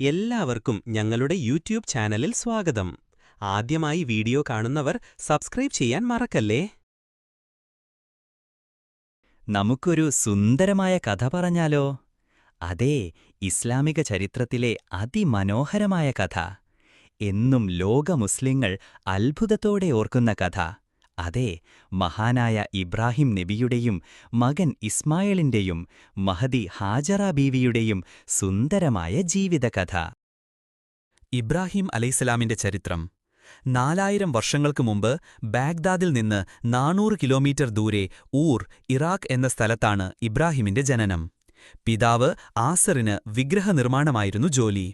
എല്ലാവർക്കും ഞങ്ങളുടെ യൂട്യൂബ് ചാനലിൽ സ്വാഗതം. ആദ്യമായി വീഡിയോ കാണുന്നവർ സബ്സ്ക്രൈബ് ചെയ്യാൻ മറക്കല്ലേ? നമുക്കൊരു സുന്ദരമായ കഥ പറഞ്ഞാലോ? അതെ ഇസ്ലാമിക ചരിത്രത്തിലെ അതിമനോഹരമായ കഥ. എന്നും ലോക മുസ്ലിങ്ങൾ അത്ഭുതത്തോടെ ഓർക്കുന്ന കഥ. അതെ മഹാനായ ഇബ്രാഹിം നബിയുടെയും മകൻ ഇസ്മായിലിന്റെയും മഹദി ഹാജറ ബീവിയുടെയും സുന്ദരമായ ജീവിതകഥ. ഇബ്രാഹിം അലൈസലാമിന്റെ ചരിത്രം. നാലായിരം വർഷങ്ങൾക്ക് മുമ്പ് ബാഗ്ദാദിൽ നിന്ന് നാനൂറ് കിലോമീറ്റർ ദൂരെ ഊർ ഇറാഖ് എന്ന സ്ഥലത്താണ് ഇബ്രാഹിമിന്റെ ജനനം. പിതാവ് ആസറിന് വിഗ്രഹനിർമ്മാണമായിരുന്നു ജോലി.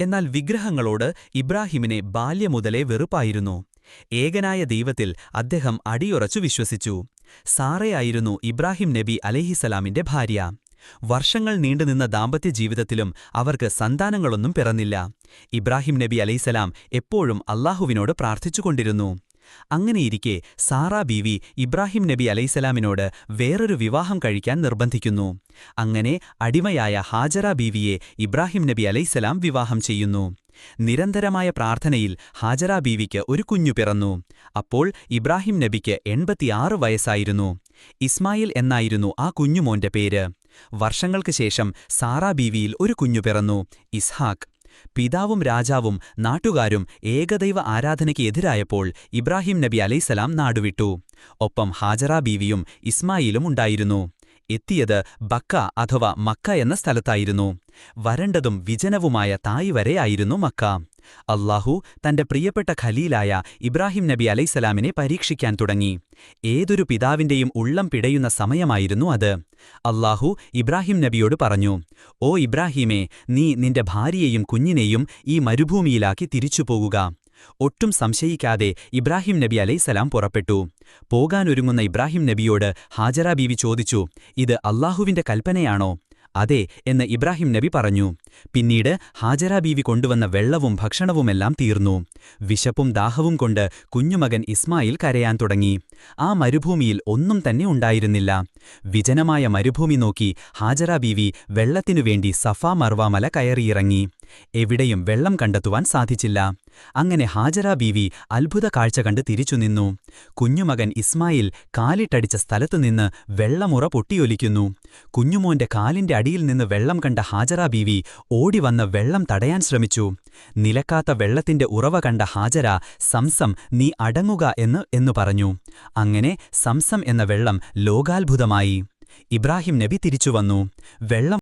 എന്നാൽ വിഗ്രഹങ്ങളോട് ഇബ്രാഹിമിനെ ബാല്യമുതലേ വെറുപ്പായിരുന്നു. ഏകനായ ദൈവത്തിൽ അദ്ദേഹം അടിയുറച്ചു വിശ്വസിച്ചു. സാറയായിരുന്നു ഇബ്രാഹിം നബി അലഹിസലാമിന്റെ ഭാര്യ. വർഷങ്ങൾ നീണ്ടുനിന്ന ദാമ്പത്യ ജീവിതത്തിലും അവർക്ക് സന്താനങ്ങളൊന്നും പിറന്നില്ല. ഇബ്രാഹിം നബി അലൈസലാം എപ്പോഴും അള്ളാഹുവിനോട് പ്രാർത്ഥിച്ചുകൊണ്ടിരുന്നു. അങ്ങനെയിരിക്കെ സാറാ ബീവി ഇബ്രാഹിം നബി അലൈഹിസലാമിനോട് വേറൊരു വിവാഹം കഴിക്കാൻ നിർബന്ധിക്കുന്നു. അങ്ങനെ അടിമയായ ഹാജറ ബീവിയെ ഇബ്രാഹിം നബി അലൈസലാം വിവാഹം ചെയ്യുന്നു. നിരന്തരമായ പ്രാർത്ഥനയിൽ ഹാജറ ബീവിക്ക് ഒരു കുഞ്ഞു പിറന്നു. അപ്പോൾ ഇബ്രാഹിം നബിക്ക് എൺപത്തിയാറ് വയസ്സായിരുന്നു. ഇസ്മായിൽ എന്നായിരുന്നു ആ കുഞ്ഞുമോന്റെ പേര്. വർഷങ്ങൾക്ക് ശേഷം സാറാ ബീവിയിൽ ഒരു കുഞ്ഞു പിറന്നു ഇസ്ഹാഖ്. പിതാവും രാജാവും നാട്ടുകാരും ഏകദൈവ ആരാധനയ്ക്ക് എതിരായപ്പോൾ ഇബ്രാഹിം നബി അലൈസലാം നാടുവിട്ടു. ഒപ്പം ഹാജറ ബീവിയും ഇസ്മായിലും ഉണ്ടായിരുന്നു. എത്തിയത് ബക്ക അഥവാ മക്ക എന്ന സ്ഥലത്തായിരുന്നു. വരണ്ടതും വിജനവുമായ തായ് വരെയായിരുന്നു മക്ക. അള്ളാഹു തന്റെ പ്രിയപ്പെട്ട ഖലീലായ ഇബ്രാഹിം നബി അലൈസലാമിനെ പരീക്ഷിക്കാൻ തുടങ്ങി. ഏതൊരു പിതാവിന്റെയും ഉള്ളം പിടയുന്ന സമയമായിരുന്നു അത്. അല്ലാഹു ഇബ്രാഹിം നബിയോട് പറഞ്ഞു ഓ ഇബ്രാഹിമേ നീ നിന്റെ ഭാര്യയെയും കുഞ്ഞിനെയും ഈ മരുഭൂമിയിലാക്കി തിരിച്ചുപോകുക. ഒട്ടും സംശയിക്കാതെ ഇബ്രാഹിം നബി അലൈസലാം പുറപ്പെട്ടു. പോകാനൊരുങ്ങുന്ന ഇബ്രാഹിം നബിയോട് ഹാജറ ബീവി ചോദിച്ചു ഇത് അള്ളാഹുവിന്റെ കൽപ്പനയാണോ? അതെ എന്ന് ഇബ്രാഹിം നബി പറഞ്ഞു. പിന്നീട് ഹാജര ബീവി കൊണ്ടുവന്ന വെള്ളവും ഭക്ഷണവുമെല്ലാം തീർന്നു. വിശപ്പും ദാഹവും കൊണ്ട് കുഞ്ഞുമകൻ ഇസ്മായിൽ കരയാൻ തുടങ്ങി. ആ മരുഭൂമിയിൽ ഒന്നും തന്നെ ഉണ്ടായിരുന്നില്ല. വിജനമായ മരുഭൂമി നോക്കി ഹാജര ബീവി വെള്ളത്തിനുവേണ്ടി സഫാ മർവാമല കയറിയിറങ്ങി. എവിടെയും വെള്ളം കണ്ടെത്തുവാൻ സാധിച്ചില്ല. അങ്ങനെ ഹാജറ ബീവി അത്ഭുത കാഴ്ച കണ്ട് തിരിച്ചുനിന്നു കുഞ്ഞുമകൻ ഇസ്മായിൽ കാലിട്ടടിച്ച സ്ഥലത്തുനിന്ന് വെള്ളമുറ പൊട്ടിയൊലിക്കുന്നു. കുഞ്ഞുമോന്റെ കാലിന്റെ അടിയിൽ നിന്ന് വെള്ളം കണ്ട ഹാജറ ബീവി ഓടിവന്ന് വെള്ളം തടയാൻ ശ്രമിച്ചു. നിലക്കാത്ത വെള്ളത്തിന്റെ ഉറവ കണ്ട ഹാജര സംസം നീ അടങ്ങുക എന്ന് എന്നു പറഞ്ഞു. അങ്ങനെ സംസം എന്ന വെള്ളം ലോകാത്ഭുതമായി. ഇബ്രാഹിം നബി തിരിച്ചുവന്നു വെള്ളം